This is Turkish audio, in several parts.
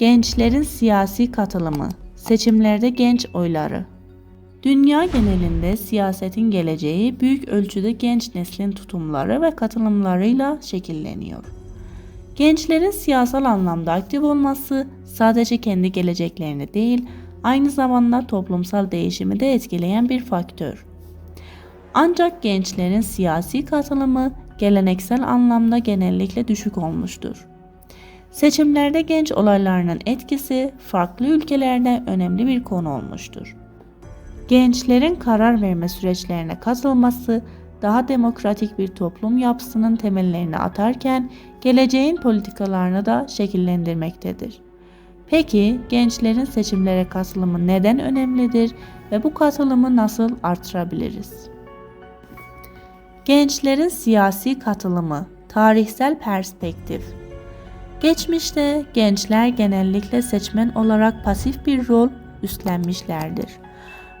Gençlerin siyasi katılımı, seçimlerde genç oyları. Dünya genelinde siyasetin geleceği büyük ölçüde genç neslin tutumları ve katılımlarıyla şekilleniyor. Gençlerin siyasal anlamda aktif olması sadece kendi geleceklerini değil, aynı zamanda toplumsal değişimi de etkileyen bir faktör. Ancak gençlerin siyasi katılımı geleneksel anlamda genellikle düşük olmuştur. Seçimlerde genç olaylarının etkisi farklı ülkelerde önemli bir konu olmuştur. Gençlerin karar verme süreçlerine katılması daha demokratik bir toplum yapısının temellerini atarken geleceğin politikalarını da şekillendirmektedir. Peki gençlerin seçimlere katılımı neden önemlidir ve bu katılımı nasıl artırabiliriz? Gençlerin siyasi katılımı, tarihsel perspektif. Geçmişte gençler genellikle seçmen olarak pasif bir rol üstlenmişlerdir.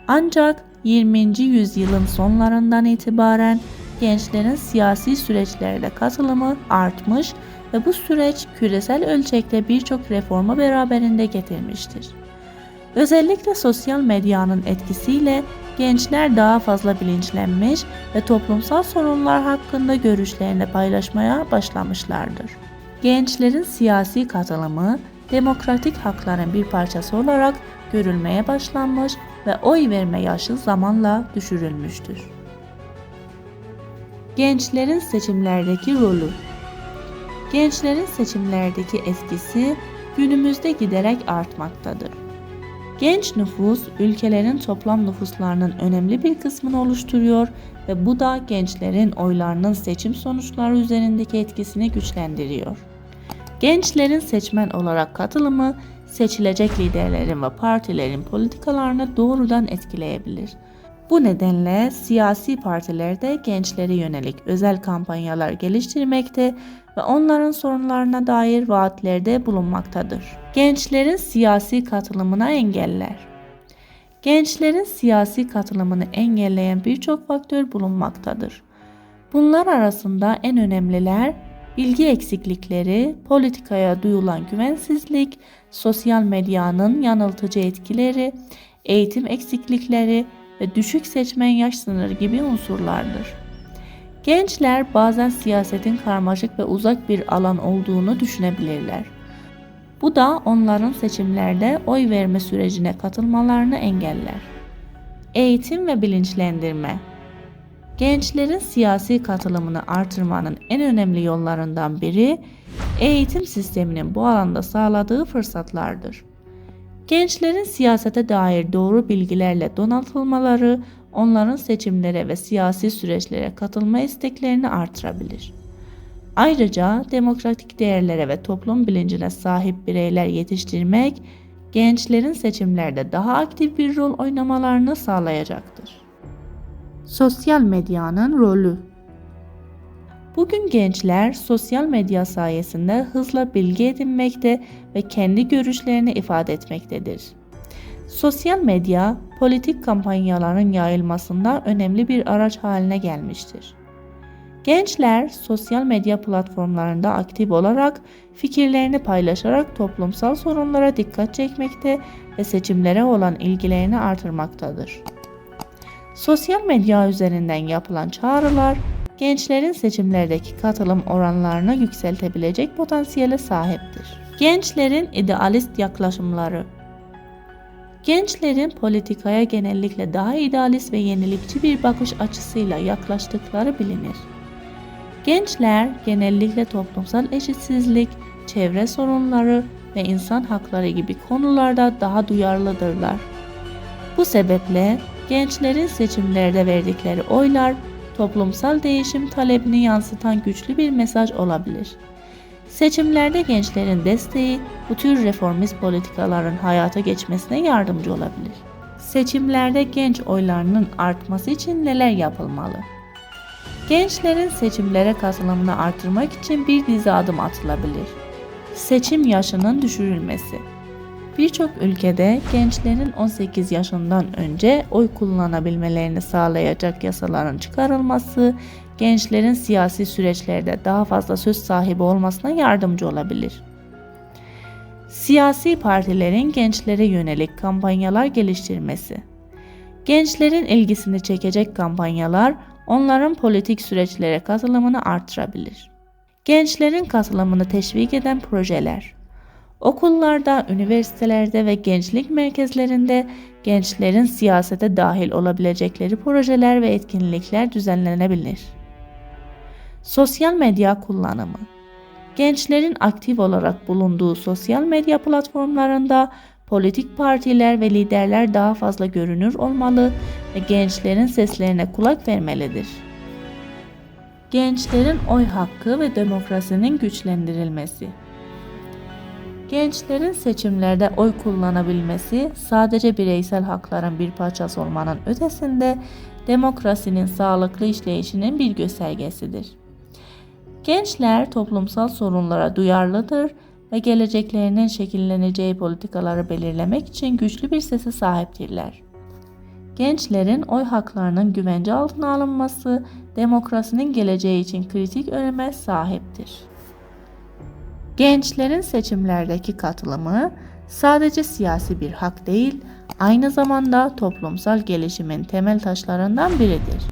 Ancak 20. yüzyılın sonlarından itibaren gençlerin siyasi süreçlerde katılımı artmış ve bu süreç küresel ölçekte birçok reformu beraberinde getirmiştir. Özellikle sosyal medyanın etkisiyle gençler daha fazla bilinçlenmiş ve toplumsal sorunlar hakkında görüşlerini paylaşmaya başlamışlardır. Gençlerin siyasi katılımı demokratik hakların bir parçası olarak görülmeye başlanmış ve oy verme yaşı zamanla düşürülmüştür. Gençlerin seçimlerdeki rolü Gençlerin seçimlerdeki etkisi günümüzde giderek artmaktadır. Genç nüfus ülkelerin toplam nüfuslarının önemli bir kısmını oluşturuyor ve bu da gençlerin oylarının seçim sonuçları üzerindeki etkisini güçlendiriyor. Gençlerin seçmen olarak katılımı seçilecek liderlerin ve partilerin politikalarını doğrudan etkileyebilir. Bu nedenle siyasi partiler de gençlere yönelik özel kampanyalar geliştirmekte ve onların sorunlarına dair vaatlerde bulunmaktadır. Gençlerin siyasi katılımına engeller. Gençlerin siyasi katılımını engelleyen birçok faktör bulunmaktadır. Bunlar arasında en önemliler bilgi eksiklikleri, politikaya duyulan güvensizlik, sosyal medyanın yanıltıcı etkileri, eğitim eksiklikleri ve düşük seçmen yaş sınırı gibi unsurlardır. Gençler bazen siyasetin karmaşık ve uzak bir alan olduğunu düşünebilirler. Bu da onların seçimlerde oy verme sürecine katılmalarını engeller. Eğitim ve bilinçlendirme Gençlerin siyasi katılımını artırmanın en önemli yollarından biri eğitim sisteminin bu alanda sağladığı fırsatlardır. Gençlerin siyasete dair doğru bilgilerle donatılmaları onların seçimlere ve siyasi süreçlere katılma isteklerini artırabilir. Ayrıca demokratik değerlere ve toplum bilincine sahip bireyler yetiştirmek gençlerin seçimlerde daha aktif bir rol oynamalarını sağlayacaktır. Sosyal medyanın rolü Bugün gençler sosyal medya sayesinde hızla bilgi edinmekte ve kendi görüşlerini ifade etmektedir. Sosyal medya, politik kampanyaların yayılmasında önemli bir araç haline gelmiştir. Gençler sosyal medya platformlarında aktif olarak fikirlerini paylaşarak toplumsal sorunlara dikkat çekmekte ve seçimlere olan ilgilerini artırmaktadır. Sosyal medya üzerinden yapılan çağrılar gençlerin seçimlerdeki katılım oranlarını yükseltebilecek potansiyele sahiptir. Gençlerin idealist yaklaşımları Gençlerin politikaya genellikle daha idealist ve yenilikçi bir bakış açısıyla yaklaştıkları bilinir. Gençler genellikle toplumsal eşitsizlik, çevre sorunları ve insan hakları gibi konularda daha duyarlıdırlar. Bu sebeple gençlerin seçimlerde verdikleri oylar toplumsal değişim talebini yansıtan güçlü bir mesaj olabilir. Seçimlerde gençlerin desteği bu tür reformist politikaların hayata geçmesine yardımcı olabilir. Seçimlerde genç oylarının artması için neler yapılmalı? Gençlerin seçimlere katılımını artırmak için bir dizi adım atılabilir. Seçim yaşının düşürülmesi Birçok ülkede gençlerin 18 yaşından önce oy kullanabilmelerini sağlayacak yasaların çıkarılması, gençlerin siyasi süreçlerde daha fazla söz sahibi olmasına yardımcı olabilir. Siyasi partilerin gençlere yönelik kampanyalar geliştirmesi. Gençlerin ilgisini çekecek kampanyalar onların politik süreçlere katılımını artırabilir. Gençlerin katılımını teşvik eden projeler. Okullarda, üniversitelerde ve gençlik merkezlerinde gençlerin siyasete dahil olabilecekleri projeler ve etkinlikler düzenlenebilir. Sosyal medya kullanımı. Gençlerin aktif olarak bulunduğu sosyal medya platformlarında politik partiler ve liderler daha fazla görünür olmalı ve gençlerin seslerine kulak vermelidir. Gençlerin oy hakkı ve demokrasinin güçlendirilmesi. Gençlerin seçimlerde oy kullanabilmesi sadece bireysel hakların bir parçası olmanın ötesinde demokrasinin sağlıklı işleyişinin bir göstergesidir. Gençler toplumsal sorunlara duyarlıdır ve geleceklerinin şekilleneceği politikaları belirlemek için güçlü bir sese sahiptirler. Gençlerin oy haklarının güvence altına alınması demokrasinin geleceği için kritik öneme sahiptir. Gençlerin seçimlerdeki katılımı sadece siyasi bir hak değil, aynı zamanda toplumsal gelişimin temel taşlarından biridir.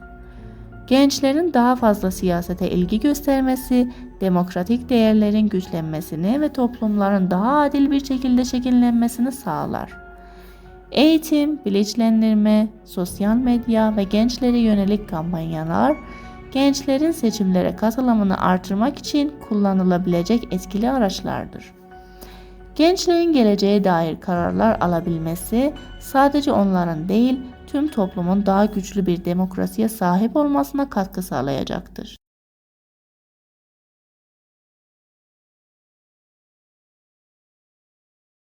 Gençlerin daha fazla siyasete ilgi göstermesi, demokratik değerlerin güçlenmesini ve toplumların daha adil bir şekilde şekillenmesini sağlar. Eğitim, bilinçlendirme, sosyal medya ve gençlere yönelik kampanyalar, gençlerin seçimlere katılımını artırmak için kullanılabilecek etkili araçlardır. Gençlerin geleceğe dair kararlar alabilmesi sadece onların değil, tüm toplumun daha güçlü bir demokrasiye sahip olmasına katkı sağlayacaktır.